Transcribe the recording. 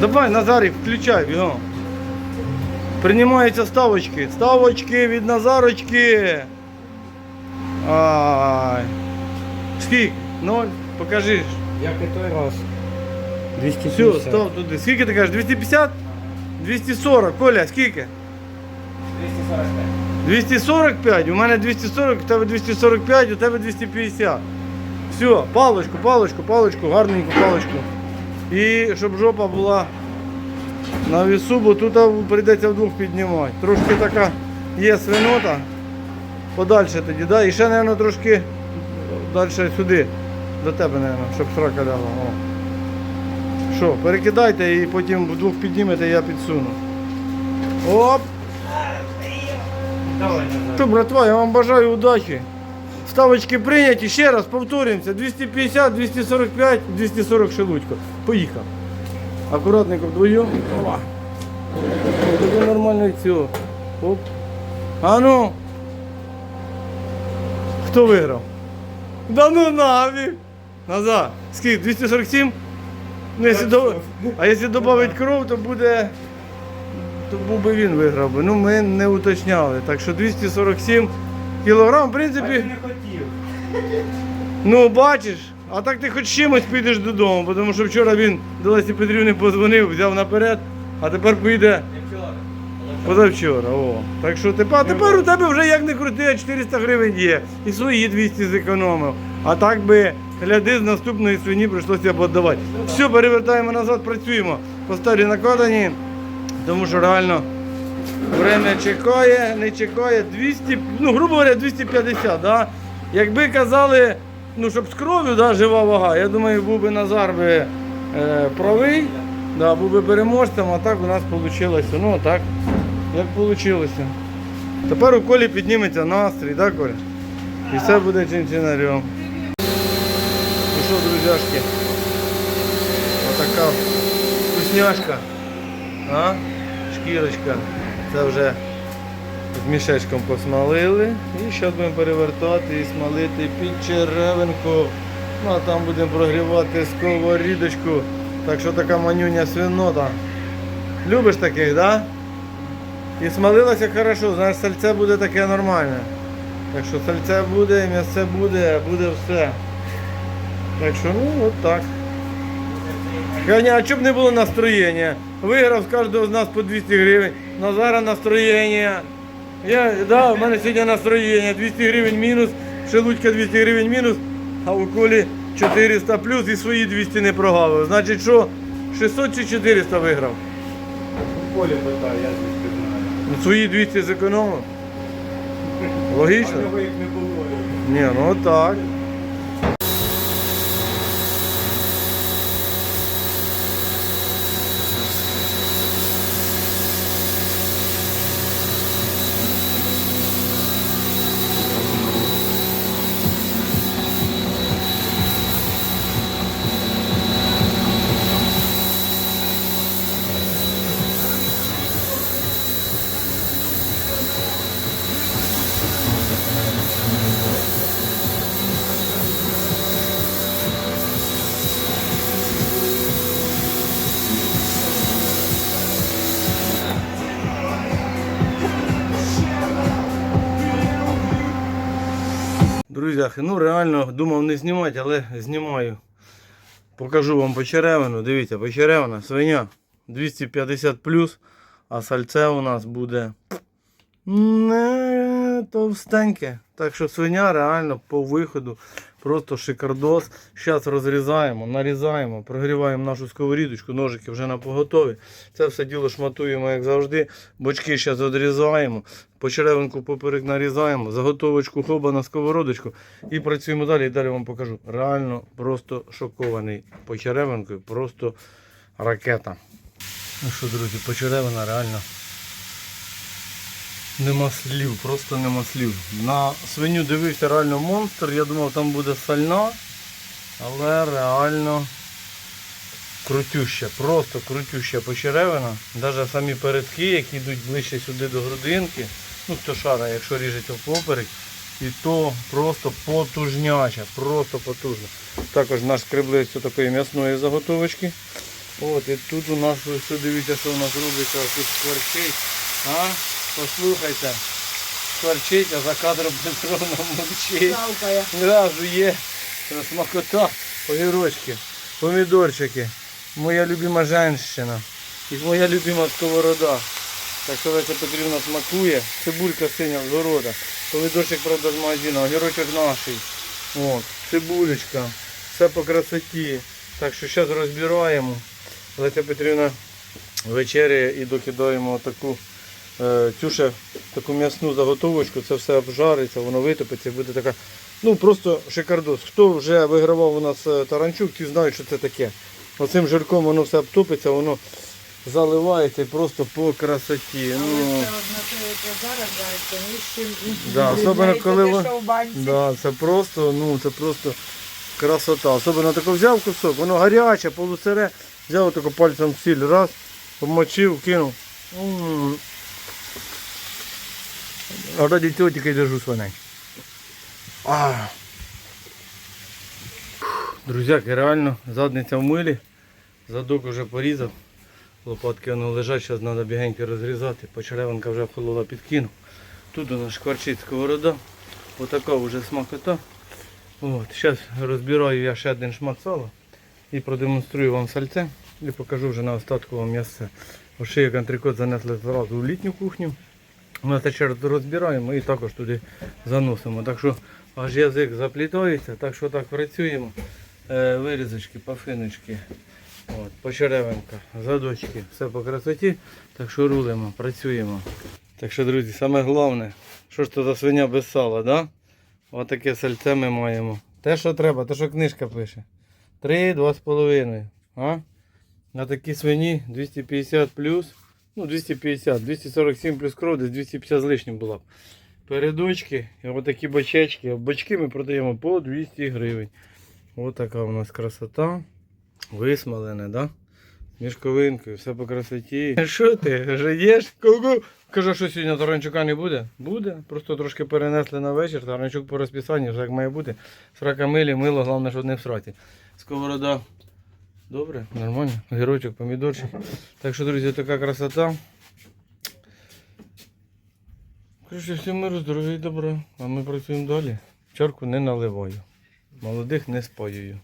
Давай, Назарик, включай його. Приймаються ставочки. Ставочки від Назарочки. Ай. Скільки? Ноль. Покажи. Як і той раз. Все, став туди. Скільки ти кажеш? 250? 240. Коля, скільки? 245. 245. У мене 240, у тебе 245, у тебе 250. Все, палочку, палочку, палочку, гарненьку палочку. І щоб жопа була на весу, бо тут прийдеться вдвох піднімати. Трошки така є свинота. Подальше тоді, да? І ще, мабуть, трошки далі сюди. До тебе, мабуть, щоб срака ляла. О. Що, перекидайте і потім вдвох піднімете, я підсуну. Оп! То, братва, я вам бажаю удачі. Ставочки прийняті. Ще раз повторюємося. 250, 245, 240 шелудько. Поїхав. Акуратненько вдвоєм. Таке нормально і цього. Оп. А ну. Хто виграв? Да ну нафіг. Назад. Скільки? 247? Ну, якщо до... А якщо додати кров, то буде. То був би він виграв би. Ну ми не уточняли. Так що 247 кілограм, в принципі. Ну бачиш, а так ти хоч чимось підеш додому, тому що вчора він до Лесі Петрівни позвонив, взяв наперед, а тепер поїде позавчора. О. Так що тепер, а тепер у тебе вже як не крути, 400 гривень є. І свої 200 зекономив. А так би гляди з наступної свині прийшлося б віддавати. Все, перевертаємо назад, працюємо. По старі накладені, тому що реально время чекає, не чекає 200, ну, грубо говоря, 250. Да? Якби казали, ну, щоб з кров'ю да, жива вага, я думаю, був би Назар би, е, правий, да, був би переможцем, а так у нас вийшло. Ну, так, як вийшло. Тепер у колі підніметься настрій, так, Коля? І все буде чинчинарем. Ну що, друзяшки, отака вкусняшка. А? Шкірочка. Це вже з мішечком посмалили. І зараз будемо перевертати і смалити під черевинку. Ну а там будемо прогрівати сковорідочку. Так що така манюня свинота. Любиш таких, так? Да? І смалилася хорошо, знаєш, сальце буде таке нормальне. Так що сальце буде, м'ясце буде, буде все. Так що, ну, от так. Ханя, а щоб не було настроєння? Виграв з кожного з нас по 200 гривень. Назара настроєння. Я, да, в мене сьогодні настроєння. 200 гривень мінус, шелудька 200 гривень мінус, а у колі 400 плюс і свої 200 не прогавив. Значить що, 600 чи 400 виграв? У колі питаю, я звідки знаю. Ну, свої 200 зекономив. Логічно? А його їх не було. Ні, ну отак. Друзяхи, ну реально думав не знімати, але знімаю. Покажу вам почеревину. Дивіться, почеревина, свиня 250 а сальце у нас буде не товстеньке. Так що свиня реально по виходу просто шикардос. Зараз розрізаємо, нарізаємо, прогріваємо нашу сковорідочку, ножики вже на поготові. Це все діло шматуємо, як завжди. Бочки зараз відрізаємо, почеревинку поперек нарізаємо, заготовочку хоба на сковородочку і працюємо далі. І далі вам покажу. Реально просто шокований почеревинкою, просто ракета. Ну що, друзі, почеревина реально. Нема слів, просто нема слів. На свиню дивився реально монстр, я думав там буде сальна, але реально крутюща, просто крутюща почеревина. Навіть самі передки, які йдуть ближче сюди до грудинки, ну хто шара, якщо ріжеться впоперек, І то просто потужняча, просто потужно. Також наш скреблець такої м'ясної заготовочки. От, і тут у нас, ось дивіться, що у нас робиться, тут скворчить. Послухайте. Скворчить, а за кадром Петровна мовчить. Шалкає. Зразу є смакота, огірочки, помідорчики. Моя любима женщина. І моя любима сковорода. Так що Леся Петрівна смакує. Цибулька синя з города. Помідорчик, правда, з магазину, огірочок наший. От, цибулечка. Все по красоті. Так що зараз розбираємо. Леся Петрівна вечеряє і докидаємо таку е, цю ще таку м'ясну заготовочку, це все обжариться, воно витопиться і буде така. Ну просто шикардос. Хто вже вигравав у нас е, таранчук, ті знають, що це таке. Оцим жирком воно все обтопиться, воно заливається і просто по красоті. Але Ну, все одно зараз жариться, ні з чим Да, особливо, коли ви- да, це просто, ну це просто красота. Особливо тако взяв кусок, воно гаряче, полусире, взяв тако пальцем сіль, раз, помочив, кинув. М. А раді цього тільки держу свиней. Друзяки, реально задниця в милі. Задок вже порізав. Лопатки воно лежать, зараз треба бігенько розрізати. Почеревинка вже холола підкинув. Тут у нас шкварчить сковорода. Отака вже смакота. От, зараз розбираю я ще один шмат сала і продемонструю вам сальце і покажу вже на остатку вам м'ясце. Оши як антрикот занесли зразу в літню кухню. Ми це ще розбираємо і також туди заносимо. Так що аж язик заплітається, так що так працюємо. Е, вирізочки, пафиночки, от, почеревинка, задочки, все по красоті. Так що рулимо, працюємо. Так що, друзі, саме головне, що ж то за свиня без сала, да? Отаке сальце ми маємо. Те, що треба, те, що книжка пише. Три, два з половиною. А? На такі свині 250 плюс. Ну, 250, 247 плюс кров, десь 250 з лишнім була б. Передочки, і отакі бочечки. А Бочки ми продаємо по 200 гривень. Ось така у нас красота. Висмолене, да? Мішковинкою, все по красоті. Що ти, жиєш? Каже, що сьогодні таранчука не буде? Буде. Просто трошки перенесли на вечір. Таранчук по розписанню, все як має бути. Срака милі, мило, головне, щоб не в сраті. Сковорода. Добре, нормально. Герочок, помідорчик. Так що, друзі, така красота. Короче, всім миру, здоров'я і добра. А ми працюємо далі. Чарку не наливаю. Молодих не спаюю.